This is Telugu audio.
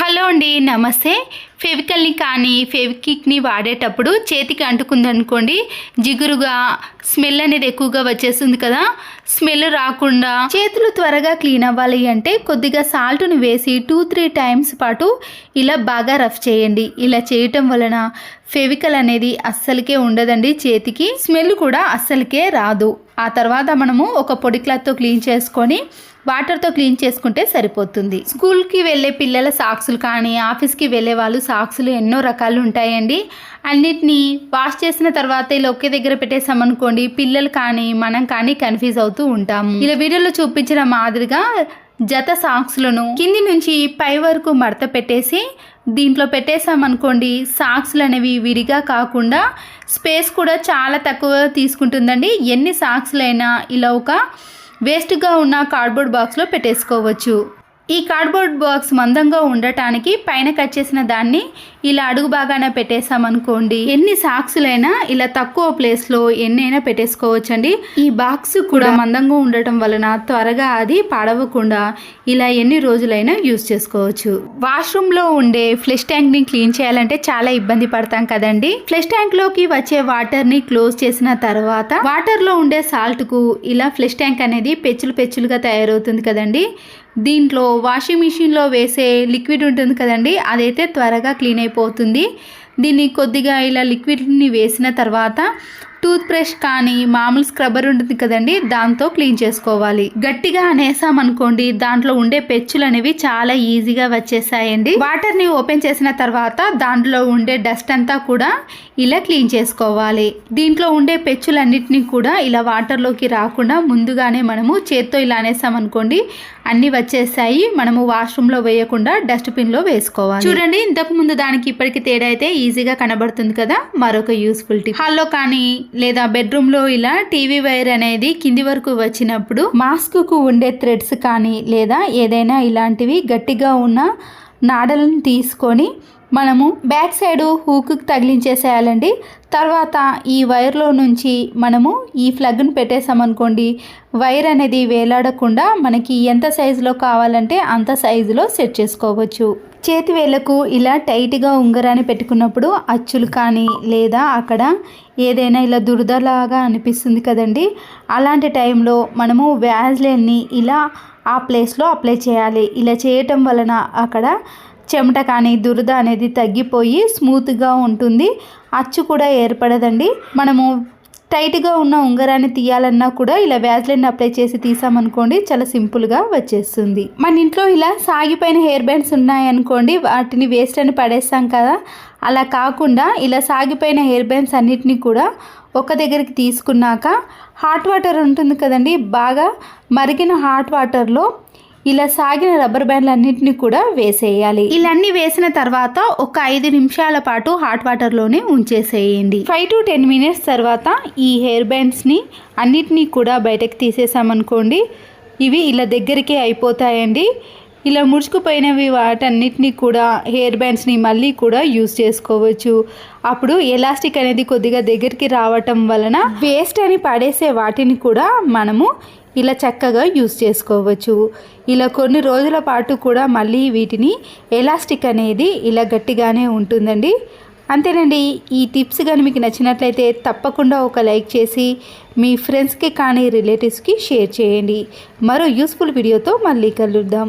హలో అండి నమస్తే. ఫెవికల్ని కానీ ఫెవికిక్ని వాడేటప్పుడు చేతికి అంటుకుందనుకోండి జిగురుగా స్మెల్ అనేది ఎక్కువగా వచ్చేస్తుంది కదా. స్మెల్ రాకుండా చేతులు త్వరగా క్లీన్ అవ్వాలి అంటే కొద్దిగా సాల్ట్ను వేసి టూ త్రీ టైమ్స్ పాటు ఇలా బాగా రఫ్ చేయండి. ఇలా చేయటం వలన ఫెవికల్ అనేది అస్సలకే ఉండదండి చేతికి. స్మెల్ కూడా అస్సలకే రాదు. ఆ తర్వాత మనము ఒక పొడి క్లాత్తో క్లీన్ చేసుకొని వాటర్తో క్లీన్ చేసుకుంటే సరిపోతుంది. స్కూల్కి వెళ్ళే పిల్లల సాక్సులు కానీ ఆఫీస్కి వెళ్ళే వాళ్ళు సాక్సులు ఎన్నో రకాలు ఉంటాయండి. అన్నిటినీ వాష్ చేసిన తర్వాత ఇలా ఒకే దగ్గర పెట్టేసామనుకోండి పిల్లలు కానీ మనం కానీ కన్ఫ్యూజ్ అవుతూ ఉంటాము. ఇలా వీడియోలో చూపించిన మాదిరిగా జత సాక్స్లను కింది నుంచి పై వరకు మడత పెట్టేసి దీంట్లో పెట్టేసామనుకోండి సాక్స్లు అనేవి విడిగా కాకుండా స్పేస్ కూడా చాలా తక్కువ తీసుకుంటుందండి. ఎన్ని సాక్స్లైనా ఇలా ఒక వేస్ట్గా ఉన్న కార్డ్బోర్డ్ బాక్స్లో పెట్టేసుకోవచ్చు. ఈ కార్డ్బోర్డ్ బాక్స్ మందంగా ఉండటానికి పైన కట్ చేసిన దాన్ని ఇలా అడుగు బాగాన పెట్టేసామనుకోండి ఎన్ని సాక్సులైనా ఇలా తక్కువ ప్లేస్లో ఎన్నైనా పెట్టేసుకోవచ్చండి. ఈ బాక్స్ కూడా మందంగా ఉండటం వలన త్వరగా అది పాడవకుండా ఇలా ఎన్ని రోజులైనా యూస్ చేసుకోవచ్చు. వాష్రూమ్లో ఉండే ఫ్లెష్ ట్యాంక్ని క్లీన్ చేయాలంటే చాలా ఇబ్బంది పడతాం కదండి. ఫ్లెష్ ట్యాంక్లోకి వచ్చే వాటర్ని క్లోజ్ చేసిన తర్వాత వాటర్లో ఉండే సాల్ట్కు ఇలా ఫ్లెష్ ట్యాంక్ అనేది పెచ్చులు పెచ్చులుగా తయారవుతుంది కదండి. దీంట్లో వాషింగ్ మిషన్లో వేసే లిక్విడ్ ఉంటుంది కదండి అదైతే త్వరగా క్లీన్ అయిపోతుంది దీన్ని కొద్దిగా ఇలా లిక్విడ్ని వేసిన తర్వాత టూత్ బ్రష్ కానీ మామూలు స్క్రబ్బర్ ఉంటుంది కదండి దాంతో క్లీన్ చేసుకోవాలి. గట్టిగా అనేసామనుకోండి దాంట్లో ఉండే పెచ్చులు అనేవి చాలా ఈజీగా వచ్చేసాయండి. వాటర్ని ఓపెన్ చేసిన తర్వాత దాంట్లో ఉండే డస్ట్ అంతా కూడా ఇలా క్లీన్ చేసుకోవాలి. దీంట్లో ఉండే పెచ్చులన్నిటిని కూడా ఇలా వాటర్లోకి రాకుండా ముందుగానే మనము చేత్తో ఇలా అనేసామనుకోండి అన్ని వచ్చేసాయి. మనము వాష్రూమ్లో వేయకుండా డస్ట్బిన్లో వేసుకోవాలి. చూడండి ఇంతకు ముందు దానికి ఇప్పటికి తేడా అయితే ఈజీగా కనబడుతుంది కదా మరొక యూస్ఫుల్ టిప్. హాల్లో కానీ లేదా బెడ్రూమ్లో ఇలా టీవీ వైర్ అనేది కింది వరకు వచ్చినప్పుడు మాస్క్కు ఉండే థ్రెడ్స్ కానీ లేదా ఏదైనా ఇలాంటివి గట్టిగా ఉన్న నాడలను తీసుకొని మనము బ్యాక్ సైడ్ హూకు తగిలించేసేయాలండి. తర్వాత ఈ వైర్లో నుంచి మనము ఈ ప్లగ్ను పెట్టేసామనుకోండి వైర్ అనేది వేలాడకుండా మనకి ఎంత సైజులో కావాలంటే అంత సైజులో సెట్ చేసుకోవచ్చు. చేతివేళ్ళకు ఇలా టైట్గా ఉంగరాన్ని పెట్టుకున్నప్పుడు అచ్చులు కానీ లేదా అక్కడ ఏదైనా ఇలా దురదలాగా అనిపిస్తుంది కదండి. అలాంటి టైంలో మనము వ్యాజ్లైన్ని ఇలా ఆ ప్లేస్లో అప్లై చేయాలి. ఇలా చేయటం వలన అక్కడ చెమట కానీ దురద అనేది తగ్గిపోయి స్మూత్గా ఉంటుంది. అచ్చు కూడా ఏర్పడదండి. మనము టైట్గా ఉన్న ఉంగరాన్ని తీయాలన్నా కూడా ఇలా వ్యాజ్లైన్ అప్లై చేసి తీసామనుకోండి చాలా సింపుల్గా వచ్చేస్తుంది. మన ఇంట్లో ఇలా సాగిపోయిన హెయిర్ బ్యాండ్స్ ఉన్నాయనుకోండి వాటిని వేస్ట్ అని పడేస్తాం కదా. అలా కాకుండా ఇలా సాగిపోయిన హెయిర్ బ్యాండ్స్ అన్నిటినీ కూడా ఒక దగ్గరికి తీసుకున్నాక హాట్ వాటర్ ఉంటుంది కదండి బాగా మరిగిన హాట్ వాటర్లో ఇలా సాగిన రబ్బర్ బ్యాండ్లు అన్నింటినీ కూడా వేసేయాలి. ఇలా అన్ని వేసిన తర్వాత ఒక ఐదు నిమిషాల పాటు హాట్ వాటర్లోనే ఉంచేసేయండి. ఫైవ్ టు టెన్ మినిట్స్ తర్వాత ఈ హెయిర్ బ్యాండ్స్ని అన్నిటినీ కూడా బయటకు తీసేసామనుకోండి ఇవి ఇలా దగ్గరికి అయిపోతాయండి. ఇలా ముడుచుకుపోయినవి వాటన్నిటిని కూడా హెయిర్ బ్యాండ్స్ని మళ్ళీ కూడా యూస్ చేసుకోవచ్చు. అప్పుడు ఎలాస్టిక్ అనేది కొద్దిగా దగ్గరికి రావటం వలన వేస్ట్ అని పడేసే వాటిని కూడా మనము ఇలా చక్కగా యూస్ చేసుకోవచ్చు. ఇలా కొన్ని రోజుల పాటు కూడా మళ్ళీ వీటిని ఎలాస్టిక్ అనేది ఇలా గట్టిగానే ఉంటుందండి. అంతేనండి ఈ టిప్స్ కానీ మీకు నచ్చినట్లయితే తప్పకుండా ఒక లైక్ చేసి మీ ఫ్రెండ్స్కి కానీ రిలేటివ్స్కి షేర్ చేయండి. మరో యూస్ఫుల్ వీడియోతో మళ్ళీ కలుద్దాం.